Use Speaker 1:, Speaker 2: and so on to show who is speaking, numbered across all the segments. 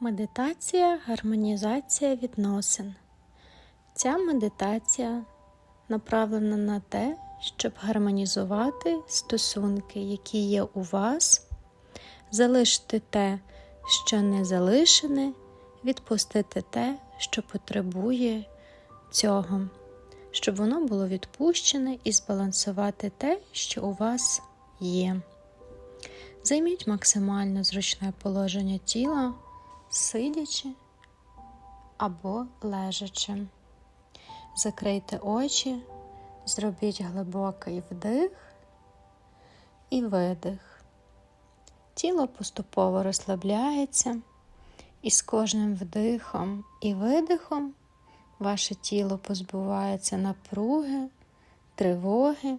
Speaker 1: Медитація гармонізація відносин. Ця медитація направлена на те, щоб гармонізувати стосунки, які є у вас, залишити те, що не залишене, відпустити те, що потребує цього, щоб воно було відпущене і збалансувати те, що у вас є. Займіть максимально зручне положення тіла, сидячи або лежачи. Закрийте очі, зробіть глибокий вдих і видих. Тіло поступово розслабляється, і з кожним вдихом і видихом ваше тіло позбувається напруги, тривоги.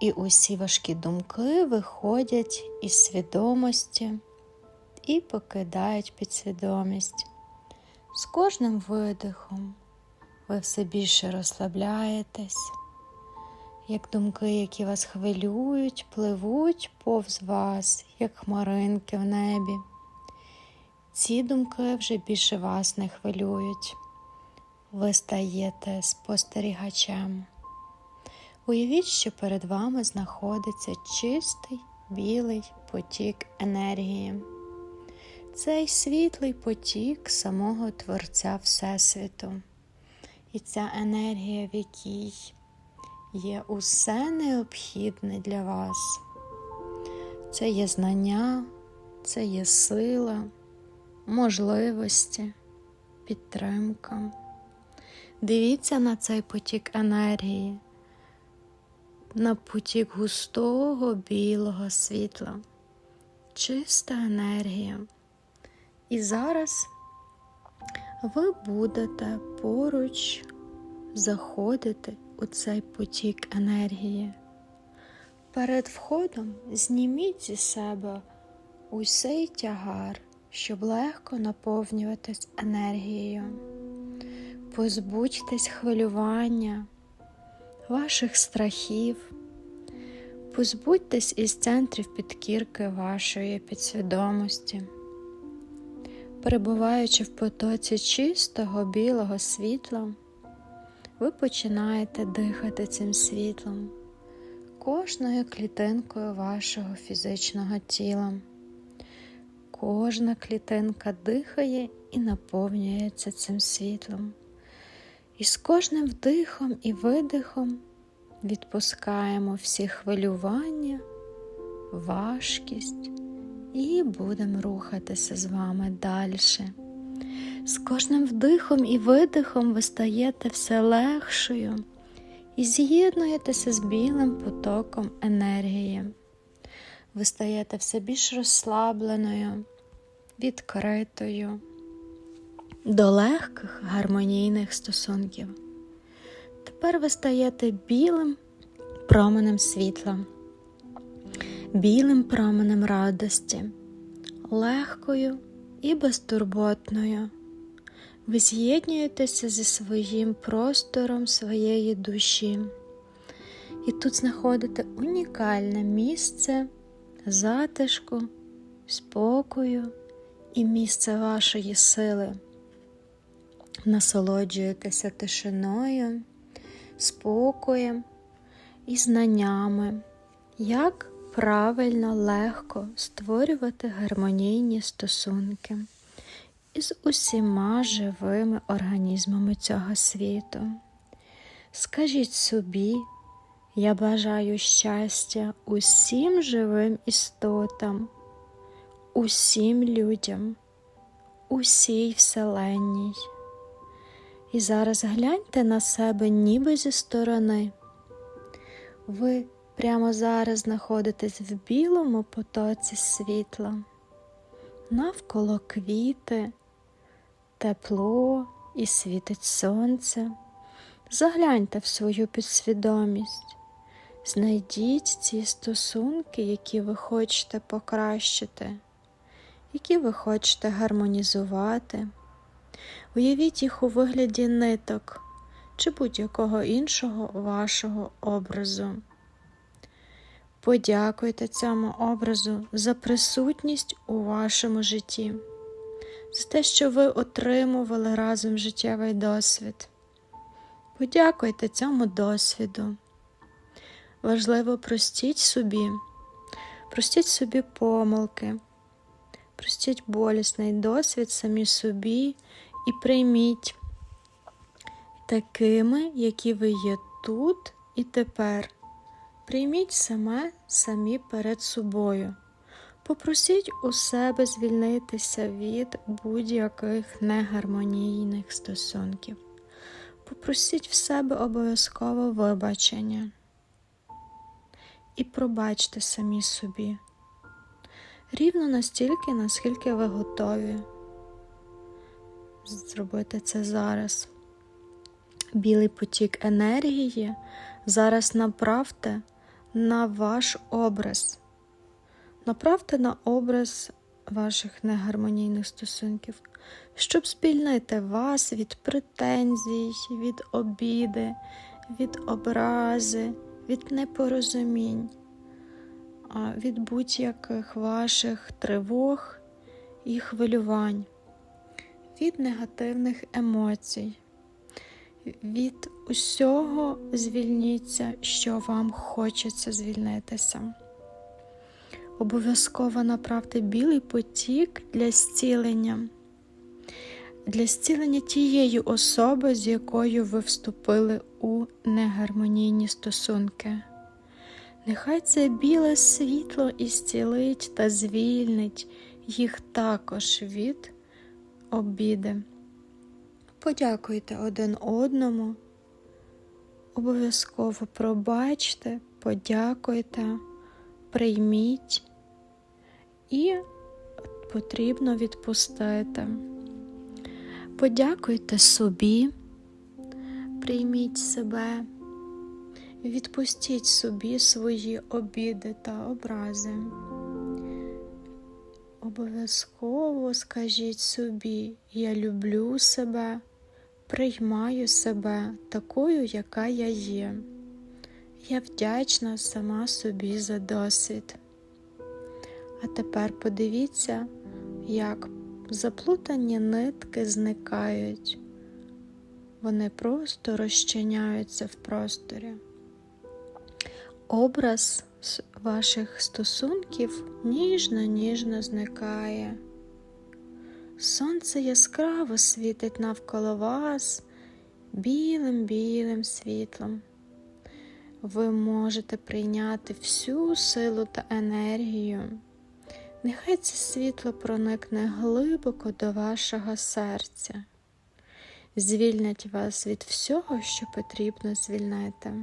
Speaker 1: І усі важкі думки виходять із свідомості і покидають підсвідомість. З кожним видихом ви все більше розслабляєтесь, як думки, які вас хвилюють, пливуть повз вас, як хмаринки в небі. Ці думки вже більше вас не хвилюють. Ви стаєте спостерігачем. Уявіть, що перед вами знаходиться чистий білий потік енергії. Цей світлий потік самого Творця Всесвіту. І ця енергія, в якій є усе необхідне для вас. Це є знання, це є сила, можливості, підтримка. Дивіться на цей потік енергії на потік густого білого світла, чиста енергія. І зараз ви будете поруч заходити у цей потік енергії. Перед входом зніміть зі себе усей тягар, щоб легко наповнюватись енергією. Позбудьтесь хвилювання ваших страхів, позбудьтесь із центрів підкірки вашої підсвідомості, перебуваючи в потоці чистого білого світла, ви починаєте дихати цим світлом, кожною клітинкою вашого фізичного тіла. Кожна клітинка дихає і наповнюється цим світлом. І з кожним вдихом і видихом відпускаємо всі хвилювання, важкість і будемо рухатися з вами далі. З кожним вдихом і видихом ви стаєте все легшою і з'єднуєтеся з білим потоком енергії. Ви стаєте все більш розслабленою, відкритою до легких гармонійних стосунків. Тепер ви стаєте білим променем світла, білим променем радості, легкою і безтурботною. Ви з'єднуєтеся зі своїм простором своєї душі. І тут знаходите унікальне місце затишку, спокою і місце вашої сили насолоджуєтеся тишиною, спокоєм і знаннями, як правильно, легко створювати гармонійні стосунки із усіма живими організмами цього світу. Скажіть собі, я бажаю щастя усім живим істотам, усім людям, усій вселенній. І зараз гляньте на себе ніби зі сторони. Ви прямо зараз знаходитесь в білому потоці світла, навколо квіти, тепло і світить сонце. Загляньте в свою підсвідомість, знайдіть ці стосунки, які ви хочете покращити, які ви хочете гармонізувати. Уявіть їх у вигляді ниток чи будь-якого іншого вашого образу. Подякуйте цьому образу за присутність у вашому житті. за те, що ви отримували разом життєвий досвід. Подякуйте цьому досвіду. Важливо простіть собі, простіть собі помилки, простіть болісний досвід самі собі і прийміть такими, які ви є тут і тепер. Прийміть саме самі перед собою. Попросіть у себе звільнитися від будь-яких негармонійних стосунків. Попросіть в себе обов'язково вибачення і пробачте самі собі. Рівно настільки, наскільки ви готові зробити це зараз. Білий потік енергії зараз направте на ваш образ. Направте на образ ваших негармонійних стосунків, щоб звільнити вас від претензій, від обіди, від образи, від непорозумінь, від будь-яких ваших тривог і хвилювань, від негативних емоцій. Від усього звільніться, що вам хочеться звільнитися. Обов'язково направте білий потік для зцілення, для зцілення тієї особи, з якою ви вступили у негармонійні стосунки. Нехай це біле світло і зцілить та звільнить їх також від обіди. Подякуйте один одному, обов'язково пробачте, подякуйте, прийміть і потрібно відпустити. Подякуйте собі, прийміть себе, відпустіть собі свої обіди та образи. Обов'язково скажіть собі, я люблю себе, приймаю себе такою, яка я є. Я вдячна сама собі за досвід. А тепер подивіться, як заплутані нитки зникають, вони просто розчиняються в просторі. Образ ваших стосунків ніжно-ніжно зникає. Сонце яскраво світить навколо вас білим-білим світлом. Ви можете прийняти всю силу та енергію. Нехай це світло проникне глибоко до вашого серця, звільнять вас від всього, що потрібно звільнити.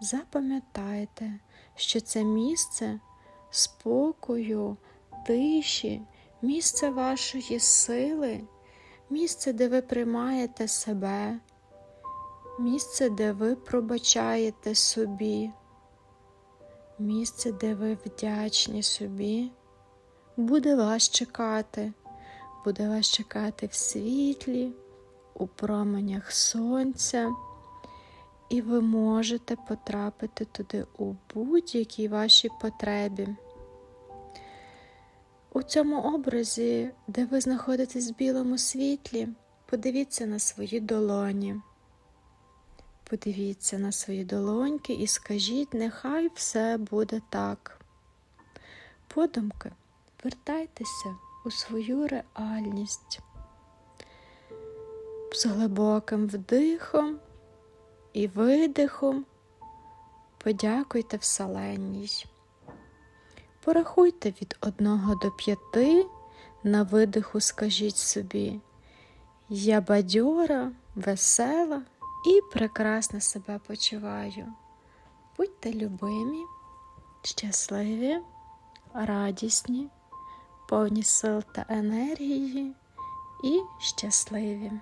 Speaker 1: Запам'ятайте, що це місце спокою, тиші, місце вашої сили, місце, де ви приймаєте себе, місце, де ви пробачаєте собі, місце, де ви вдячні собі, буде вас чекати, буде вас чекати в світлі, у променях сонця і ви можете потрапити туди у будь-якій вашій потребі. У цьому образі, де ви знаходитесь в білому світлі, подивіться на свої долоні. Подивіться на свої долоньки і скажіть, нехай все буде так. Подумки, вертайтеся у свою реальність. З глибоким вдихом і видихом подякуйте Вселенній. Порахуйте від одного до п'яти, на видиху скажіть собі, я бадьора, весела і прекрасно себе почуваю. Будьте любимі, щасливі, радісні, повні сил та енергії і щасливі.